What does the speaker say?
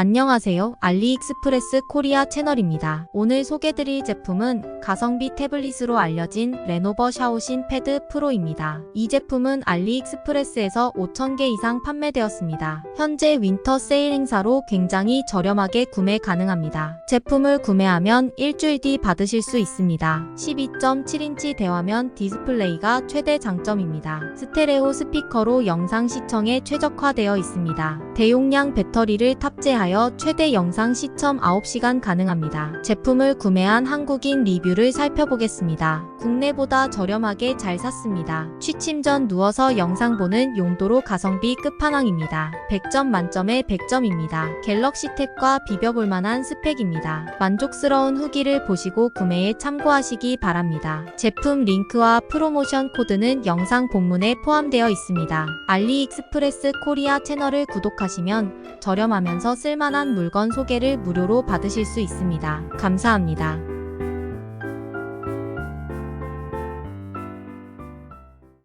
안녕하세요. 알리익스프레스 코리아 채널입니다. 오늘 소개드릴 제품은 가성비 태블릿으로 알려진 레노버 샤오신 패드 프로입니다. 이 제품은 알리익스프레스에서 5,000개 이상 판매되었습니다. 현재 윈터 세일 행사로 굉장히 저렴하게 구매 가능합니다. 제품을 구매하면 일주일 뒤 받으실 수 있습니다. 12.7인치 대화면 디스플레이가 최대 장점입니다. 스테레오 스피커로 영상 시청에 최적화되어 있습니다. 대용량 배터리를 탑재하여 최대 영상 시청 9시간 가능합니다. 제품을 구매한 한국인 리뷰를 살펴보겠습니다. 국내보다 저렴하게 잘 샀습니다. 취침 전 누워서 영상 보는 용도로 가성비 끝판왕입니다. 100점 만점에 100점입니다. 갤럭시 탭과 비벼볼 만한 스펙입니다. 만족스러운 후기를 보시고 구매에 참고하시기 바랍니다. 제품 링크와 프로모션 코드는 영상 본문에 포함되어 있습니다. 알리익스프레스 코리아 채널을 구독하시면 저렴하면서 쓸 만한 물건 소개를 무료로 받으실 수 있습니다. 감사합니다.